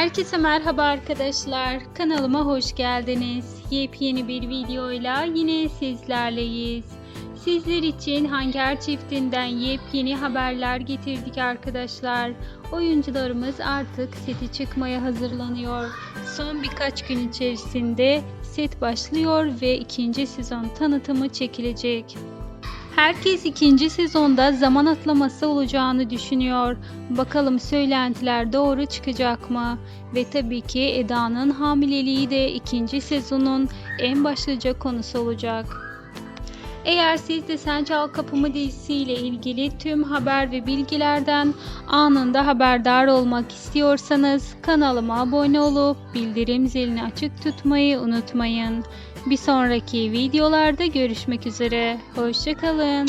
Herkese merhaba arkadaşlar. Kanalıma hoş geldiniz. Yepyeni bir videoyla yine sizlerleyiz. Sizler için Hangar çiftinden yepyeni haberler getirdik arkadaşlar. Oyuncularımız artık seti çıkmaya hazırlanıyor. Son birkaç gün içerisinde set başlıyor ve ikinci sezon tanıtımı çekilecek. Herkes ikinci sezonda zaman atlaması olacağını düşünüyor. Bakalım söylentiler doğru çıkacak mı? Ve tabii ki Eda'nın hamileliği de ikinci sezonun en başlıca konusu olacak. Eğer siz de Sen Çal Kapımı dizisiyle ilgili tüm haber ve bilgilerden anında haberdar olmak istiyorsanız kanalıma abone olup bildirim zilini açık tutmayı unutmayın. Bir sonraki videolarda görüşmek üzere. Hoşçakalın.